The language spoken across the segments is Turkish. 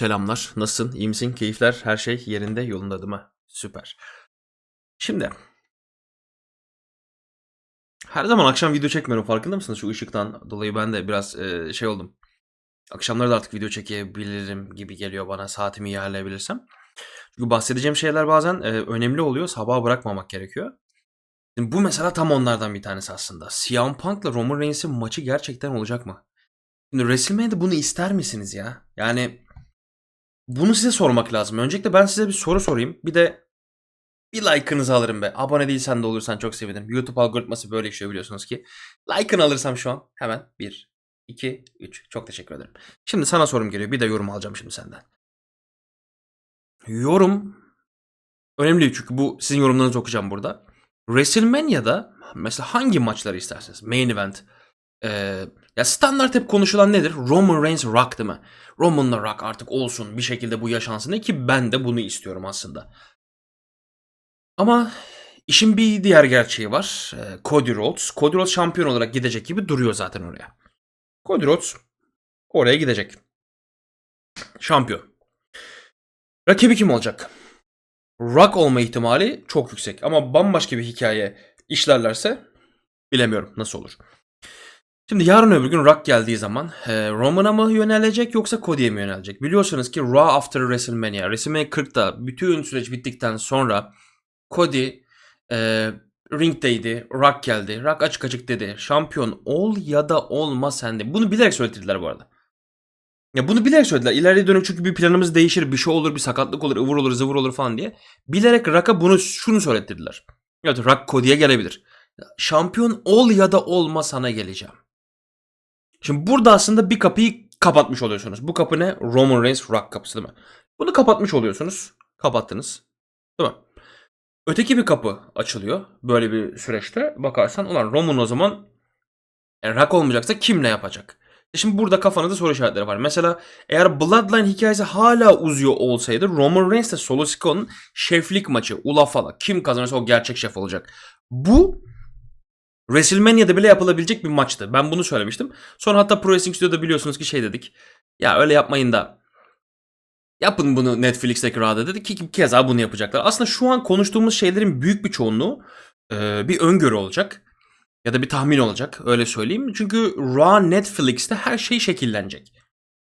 Selamlar. Nasılsın? İyi misin? Keyifler, her şey yerinde, yolunda değil mi? Süper. Şimdi her zaman akşam video çekmiyorum farkında mısınız? Şu ışıktan dolayı ben de biraz e, şey oldum. Akşamları da artık video çekebilirim gibi geliyor bana saatimi ayarlayabilirsem. Çünkü bahsedeceğim şeyler bazen e, önemli oluyor. Sabaha bırakmamak gerekiyor. Şimdi bu mesela tam onlardan bir tanesi aslında. CM Punk'la Roman Reigns'in maçı gerçekten olacak mı? Şimdi WrestleMania'da bunu ister misiniz ya? Yani bunu size sormak lazım. Öncelikle ben size bir soru sorayım. Bir de bir like'ınızı alırım be. Abone değilsen de olursan çok sevinirim. YouTube algoritması böyle işliyor biliyorsunuz ki. Like'ını alırsam şu an hemen 1, 2, 3. Çok teşekkür ederim. Şimdi sana sorum geliyor. Bir de yorum alacağım şimdi senden. Yorum önemli çünkü bu sizin yorumlarınızı okuyacağım burada. WrestleMania'da mesela hangi maçları isterseniz? Main event. Ee, ya standart hep konuşulan nedir? Roman Reigns Rock değil mi? Roman'la Rock artık olsun bir şekilde bu yaşansın ki ben de bunu istiyorum aslında. Ama işin bir diğer gerçeği var. Ee, Cody Rhodes. Cody Rhodes şampiyon olarak gidecek gibi duruyor zaten oraya. Cody Rhodes oraya gidecek. Şampiyon. Rakibi kim olacak? Rock olma ihtimali çok yüksek. Ama bambaşka bir hikaye işlerlerse bilemiyorum nasıl olur. Şimdi yarın öbür gün Rock geldiği zaman e, Roman'a mı yönelecek yoksa Cody'ye mi yönelecek? Biliyorsunuz ki Raw After WrestleMania, WrestleMania 40'ta bütün süreç bittikten sonra Cody e, ringdeydi, Rock geldi. Rock açık açık dedi. Şampiyon ol ya da olma sende. Bunu bilerek söylediler bu arada. Ya bunu bilerek söylediler. İleriye dönük çünkü bir planımız değişir, bir şey olur, bir sakatlık olur, ıvır olur, zıvır olur falan diye. Bilerek Rock'a bunu şunu söylettirdiler. Evet Rock Cody'ye gelebilir. Şampiyon ol ya da olma sana geleceğim. Şimdi burada aslında bir kapıyı kapatmış oluyorsunuz. Bu kapı ne? Roman Reigns Rock kapısı değil mi? Bunu kapatmış oluyorsunuz. Kapattınız. Değil mi? Öteki bir kapı açılıyor. Böyle bir süreçte bakarsan ulan Roman o zaman yani Rock olmayacaksa kim ne yapacak? E Şimdi burada kafanızda soru işaretleri var. Mesela eğer Bloodline hikayesi hala uzuyor olsaydı Roman Reigns ile Solo Sikoa'nın şeflik maçı Ulafala kim kazanırsa o gerçek şef olacak. Bu WrestleMania'da bile yapılabilecek bir maçtı. Ben bunu söylemiştim. Sonra hatta Pro Wrestling Studio'da biliyorsunuz ki şey dedik. Ya öyle yapmayın da yapın bunu Netflix'teki Raw'da dedik ki keza bunu yapacaklar. Aslında şu an konuştuğumuz şeylerin büyük bir çoğunluğu e, bir öngörü olacak. Ya da bir tahmin olacak öyle söyleyeyim. Çünkü Raw Netflix'te her şey şekillenecek.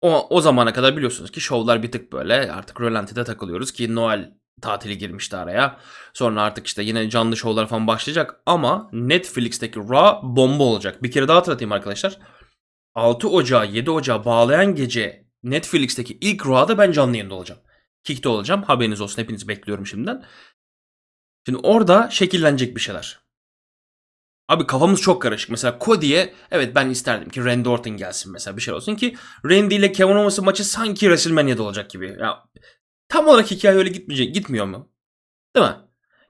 O, o zamana kadar biliyorsunuz ki şovlar bir tık böyle artık rölantide takılıyoruz ki Noel tatili girmişti araya. Sonra artık işte yine canlı şovlar falan başlayacak ama Netflix'teki Raw bomba olacak. Bir kere daha hatırlatayım arkadaşlar. 6 Ocağı 7 Ocağı bağlayan gece Netflix'teki ilk Raw'da ben canlı yayında olacağım. Kick'te olacağım. Haberiniz olsun. Hepinizi bekliyorum şimdiden. Şimdi orada şekillenecek bir şeyler. Abi kafamız çok karışık. Mesela Cody'ye evet ben isterdim ki Randy Orton gelsin mesela bir şey olsun ki Randy ile Kevin Owens'ın maçı sanki WrestleMania'da olacak gibi. Ya tam olarak hikaye öyle gitmeyecek, gitmiyor mu? Değil mi?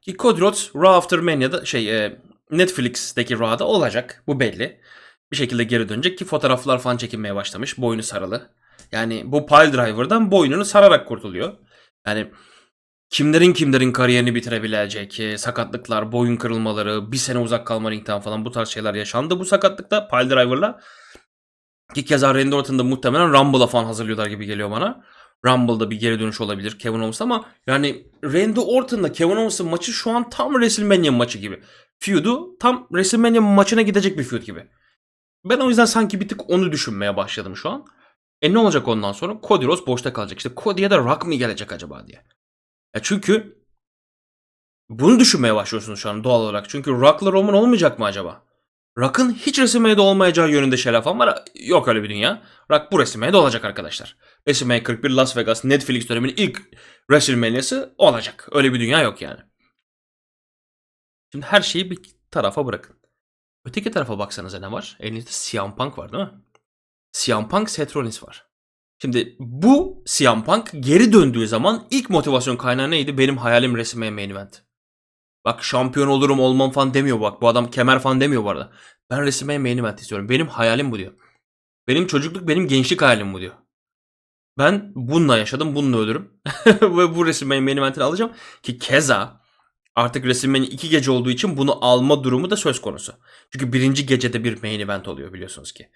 Ki Cody Rhodes Raw After Mania'da şey e, Netflix'teki Raw'da olacak. Bu belli. Bir şekilde geri dönecek ki fotoğraflar falan çekinmeye başlamış. Boynu sarılı. Yani bu pile driver'dan boynunu sararak kurtuluyor. Yani kimlerin kimlerin kariyerini bitirebilecek e, sakatlıklar, boyun kırılmaları, bir sene uzak kalma ringden falan bu tarz şeyler yaşandı bu sakatlıkta pile driver'la. Ki keza Randy Orton'da muhtemelen Rumble'a falan hazırlıyorlar gibi geliyor bana. Rumble'da bir geri dönüş olabilir Kevin Owens ama yani Randy Orton'la Kevin Owens'ın maçı şu an tam WrestleMania maçı gibi. Feud'u tam WrestleMania maçına gidecek bir feud gibi. Ben o yüzden sanki bir tık onu düşünmeye başladım şu an. E ne olacak ondan sonra? Cody Rhodes boşta kalacak. İşte Cody'ye de Rock mı gelecek acaba diye. Ya çünkü bunu düşünmeye başlıyorsunuz şu an doğal olarak. Çünkü Rock'la Roman olmayacak mı acaba? Rock'ın hiç WrestleMania'da olmayacağı yönünde falan var. Yok öyle bir dünya. Rock bu WrestleMania'da olacak arkadaşlar. WrestleMania 41 Las Vegas Netflix döneminin ilk WrestleMania'sı olacak. Öyle bir dünya yok yani. Şimdi her şeyi bir tarafa bırakın. Öteki tarafa baksanıza ne var? Elinizde CM Punk var değil mi? CM Punk, Seth Rollins var. Şimdi bu CM Punk geri döndüğü zaman ilk motivasyon kaynağı neydi? Benim hayalim WrestleMania main event. Bak şampiyon olurum olmam falan demiyor bak. Bu adam kemer falan demiyor bu arada. Ben WrestleMania main event istiyorum. Benim hayalim bu diyor. Benim çocukluk, benim gençlik hayalim bu diyor. Ben bununla yaşadım, bununla ölürüm. Ve bu WrestleMania main eventini alacağım. Ki keza artık WrestleMania iki gece olduğu için bunu alma durumu da söz konusu. Çünkü birinci gecede bir main event oluyor biliyorsunuz ki.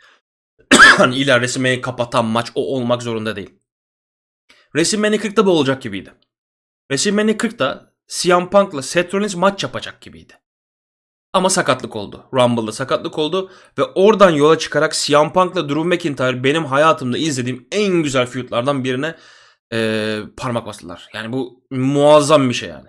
hani illa WrestleMania'yı kapatan maç o olmak zorunda değil. WrestleMania 40'ta bu olacak gibiydi. WrestleMania 40'ta CM Punk'la Seth Rollins maç yapacak gibiydi. Ama sakatlık oldu. Rumble'da sakatlık oldu ve oradan yola çıkarak CM Punk'la Drew McIntyre benim hayatımda izlediğim en güzel feudlardan birine eee, parmak bastılar. Yani bu muazzam bir şey yani.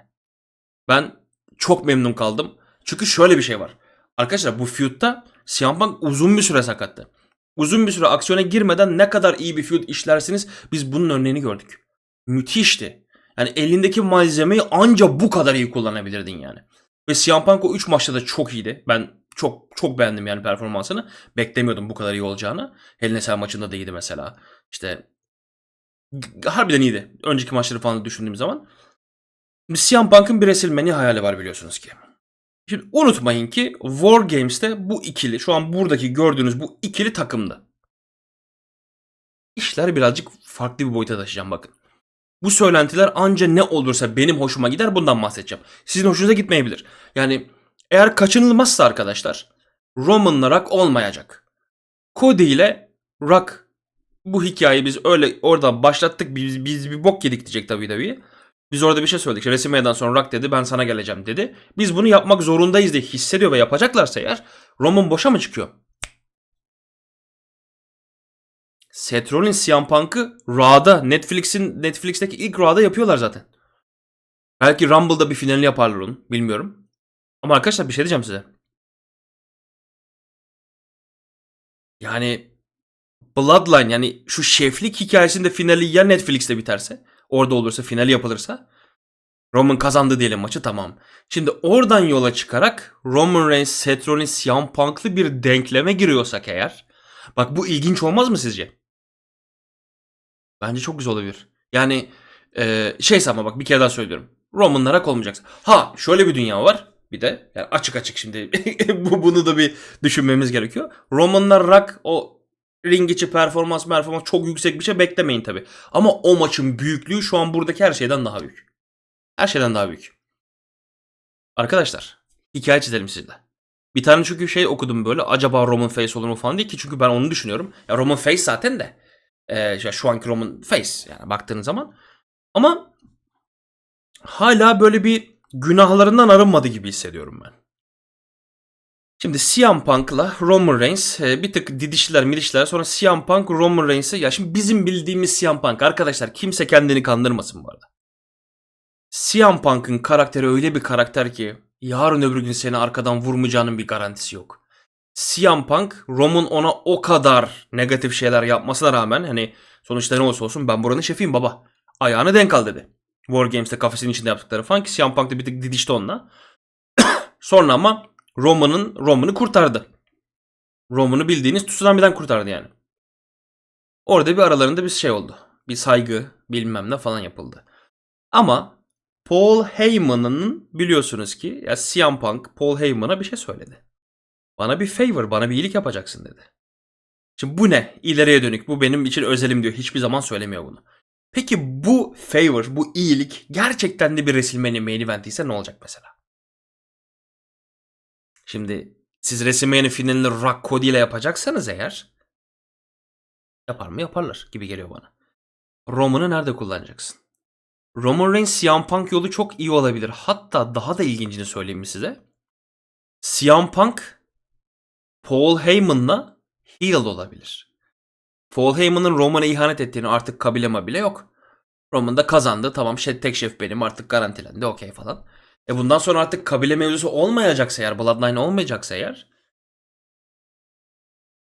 Ben çok memnun kaldım. Çünkü şöyle bir şey var. Arkadaşlar bu feud'da CM Punk uzun bir süre sakattı. Uzun bir süre aksiyona girmeden ne kadar iyi bir feud işlersiniz biz bunun örneğini gördük. Müthişti. Yani elindeki malzemeyi anca bu kadar iyi kullanabilirdin yani. Ve CM Punk o 3 maçta da çok iyiydi. Ben çok çok beğendim yani performansını. Beklemiyordum bu kadar iyi olacağını. Hell in a Cell maçında da iyiydi mesela. İşte harbiden iyiydi. Önceki maçları falan düşündüğüm zaman. CM Punk'ın bir WrestleMania hayali var biliyorsunuz ki. Şimdi unutmayın ki War Games'te bu ikili, şu an buradaki gördüğünüz bu ikili takımdı. İşler birazcık farklı bir boyuta taşıyacağım bakın. Bu söylentiler anca ne olursa benim hoşuma gider bundan bahsedeceğim. Sizin hoşunuza gitmeyebilir. Yani eğer kaçınılmazsa arkadaşlar Roman'la Rock olmayacak. Cody ile Rock bu hikayeyi biz öyle oradan başlattık biz, biz bir bok yedik diyecek tabii tabii. Biz orada bir şey söyledik. İşte sonra Rock dedi ben sana geleceğim dedi. Biz bunu yapmak zorundayız diye hissediyor ve yapacaklarsa eğer Roman boşa mı çıkıyor? Seth Rollins CM Punk'ı Raw'da Netflix'in Netflix'teki ilk Raw'da yapıyorlar zaten. Belki Rumble'da bir finalini yaparlar onun. Bilmiyorum. Ama arkadaşlar bir şey diyeceğim size. Yani Bloodline yani şu şeflik hikayesinde finali ya Netflix'te biterse orada olursa finali yapılırsa Roman kazandı diyelim maçı tamam. Şimdi oradan yola çıkarak Roman Reigns, Seth Rollins, CM Punk'lı bir denkleme giriyorsak eğer bak bu ilginç olmaz mı sizce? Bence çok güzel olabilir. Yani e, şeyse ama bak bir kere daha söylüyorum. Roman'la Rock olmayacaksın. Ha şöyle bir dünya var. Bir de yani açık açık şimdi bu bunu da bir düşünmemiz gerekiyor. Roman'la Rock o ring içi performans performans çok yüksek bir şey beklemeyin tabi. Ama o maçın büyüklüğü şu an buradaki her şeyden daha büyük. Her şeyden daha büyük. Arkadaşlar hikaye çizelim sizle. Bir tane çünkü şey okudum böyle acaba Roman Face olur mu falan diye ki çünkü ben onu düşünüyorum. Ya Roman Face zaten de ee, şu anki Roman Face yani baktığınız zaman. Ama hala böyle bir günahlarından arınmadı gibi hissediyorum ben. Şimdi CM Punk'la Roman Reigns e, bir tık didiştiler midiştiler sonra CM Punk Roman Reigns'e ya şimdi bizim bildiğimiz CM Punk arkadaşlar kimse kendini kandırmasın bu arada. CM Punk'ın karakteri öyle bir karakter ki yarın öbür gün seni arkadan vurmayacağının bir garantisi yok. CM Punk Roman ona o kadar negatif şeyler yapmasına rağmen hani sonuçta ne olursa olsun ben buranın şefiyim baba. Ayağını denk al dedi. War Games'te kafesinin içinde yaptıkları falan ki CM Punk da bir tık didişti onunla. Sonra ama Roman'ın Roman'ı kurtardı. Roman'ı bildiğiniz tsunami'den kurtardı yani. Orada bir aralarında bir şey oldu. Bir saygı bilmem ne falan yapıldı. Ama Paul Heyman'ın biliyorsunuz ki ya CM Punk Paul Heyman'a bir şey söyledi. Bana bir favor, bana bir iyilik yapacaksın dedi. Şimdi bu ne? İleriye dönük. Bu benim için özelim diyor. Hiçbir zaman söylemiyor bunu. Peki bu favor, bu iyilik gerçekten de bir WrestleMania main event ise ne olacak mesela? Şimdi siz WrestleMania finalini Rock Cody ile yapacaksanız eğer yapar mı yaparlar gibi geliyor bana. Roman'ı nerede kullanacaksın? Roman Reigns CM Punk yolu çok iyi olabilir. Hatta daha da ilgincini söyleyeyim size? CM Punk Paul Heyman'la heel olabilir. Paul Heyman'ın Roman'a ihanet ettiğini artık kabileme bile yok. Roman da kazandı. Tamam şey, tek şef benim artık garantilendi okey falan. E bundan sonra artık kabile mevzusu olmayacaksa eğer Bloodline olmayacaksa eğer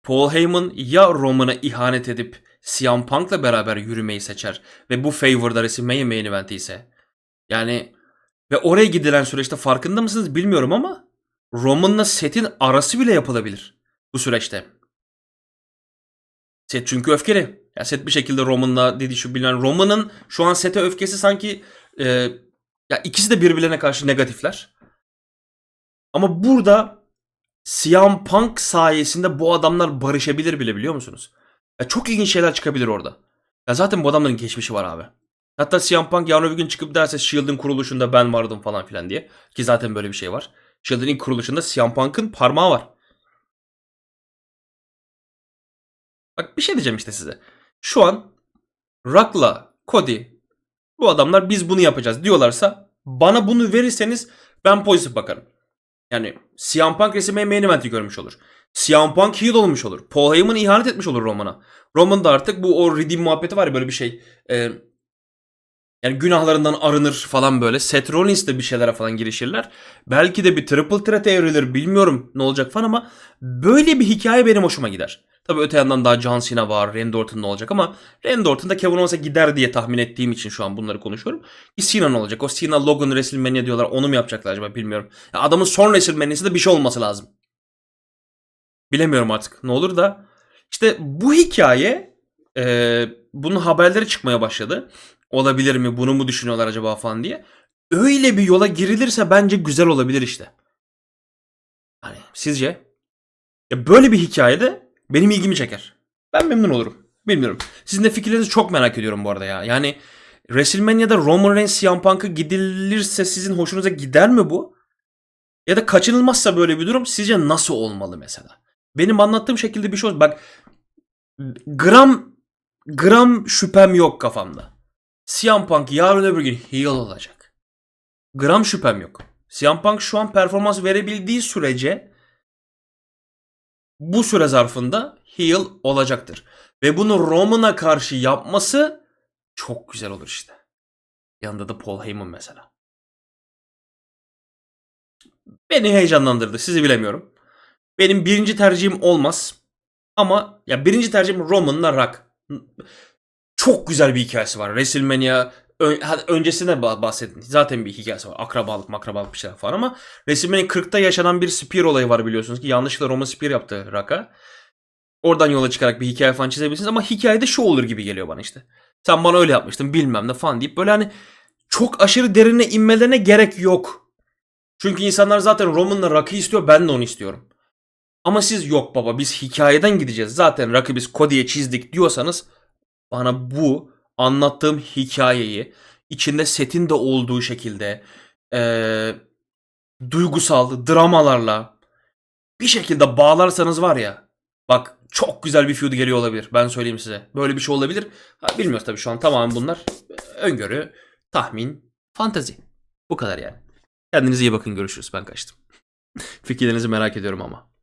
Paul Heyman ya Roman'a ihanet edip CM Punk'la beraber yürümeyi seçer ve bu favor'da WrestleMania main eventi ise yani ve oraya gidilen süreçte farkında mısınız bilmiyorum ama Roman'la Seth'in arası bile yapılabilir bu süreçte. Seth çünkü öfkeli. Ya Seth bir şekilde Roman'la dedi şu bilen Roman'ın şu an Seth'e öfkesi sanki e, ya ikisi de birbirlerine karşı negatifler. Ama burada CM Punk sayesinde bu adamlar barışabilir bile biliyor musunuz? Ya çok ilginç şeyler çıkabilir orada. Ya zaten bu adamların geçmişi var abi. Hatta CM Punk yarın öbür gün çıkıp derse Shield'ın kuruluşunda ben vardım falan filan diye. Ki zaten böyle bir şey var. Shield'ın ilk kuruluşunda CM Punk'ın parmağı var. Bak bir şey diyeceğim işte size. Şu an Rock'la Cody bu adamlar biz bunu yapacağız diyorlarsa bana bunu verirseniz ben pozitif bakarım. Yani CM Punk WrestleMania main event'i görmüş olur. CM Punk heel olmuş olur. Paul Heyman ihanet etmiş olur Roman'a. Roman da artık bu o redeem muhabbeti var ya böyle bir şey. e, yani günahlarından arınır falan böyle. Seth Rollins de bir şeylere falan girişirler. Belki de bir triple threat evrilir bilmiyorum ne olacak falan ama böyle bir hikaye benim hoşuma gider. Tabii öte yandan daha John Cena var, Randy Orton ne olacak ama Randy Orton da Kevin Owens'a gider diye tahmin ettiğim için şu an bunları konuşuyorum. Bir Cena ne olacak? O Cena Logan WrestleMania diyorlar onu mu yapacaklar acaba bilmiyorum. Ya adamın son WrestleMania'sı da bir şey olması lazım. Bilemiyorum artık ne olur da. İşte bu hikaye e, bunun haberleri çıkmaya başladı. Olabilir mi bunu mu düşünüyorlar acaba falan diye. Öyle bir yola girilirse bence güzel olabilir işte. Hani sizce? Ya böyle bir hikayede benim ilgimi çeker. Ben memnun olurum. Bilmiyorum. Sizin de fikirlerinizi çok merak ediyorum bu arada ya. Yani WrestleMania'da Roman Reigns CM Punk'a gidilirse sizin hoşunuza gider mi bu? Ya da kaçınılmazsa böyle bir durum sizce nasıl olmalı mesela? Benim anlattığım şekilde bir şey olsun. Bak gram gram şüphem yok kafamda. CM Punk yarın öbür gün heel olacak. Gram şüphem yok. CM Punk şu an performans verebildiği sürece bu süre zarfında heel olacaktır. Ve bunu Roman'a karşı yapması çok güzel olur işte. Yanında da Paul Heyman mesela. Beni heyecanlandırdı. Sizi bilemiyorum. Benim birinci tercihim olmaz. Ama ya birinci tercihim Roman'la Rock. Çok güzel bir hikayesi var. WrestleMania ön, hadi öncesinde bah- bahsedin. Zaten bir hikayesi var. Akrabalık makrabalık bir şeyler falan ama WrestleMania 40'ta yaşanan bir Spear olayı var biliyorsunuz ki. Yanlışlıkla Roman Spear yaptı Rock'a. Oradan yola çıkarak bir hikaye falan çizebilirsiniz ama hikayede şu olur gibi geliyor bana işte. Sen bana öyle yapmıştın bilmem ne falan deyip böyle hani çok aşırı derine inmelerine gerek yok. Çünkü insanlar zaten Roman'la Rock'ı istiyor ben de onu istiyorum. Ama siz yok baba biz hikayeden gideceğiz. Zaten Rock'ı biz Cody'ye çizdik diyorsanız bana bu anlattığım hikayeyi içinde setin de olduğu şekilde eee, duygusal dramalarla bir şekilde bağlarsanız var ya bak çok güzel bir feud geliyor olabilir. Ben söyleyeyim size. Böyle bir şey olabilir. Ha, bilmiyoruz tabii şu an tamamen bunlar öngörü, tahmin, fantazi. Bu kadar yani. Kendinize iyi bakın görüşürüz. Ben kaçtım. Fikirlerinizi merak ediyorum ama.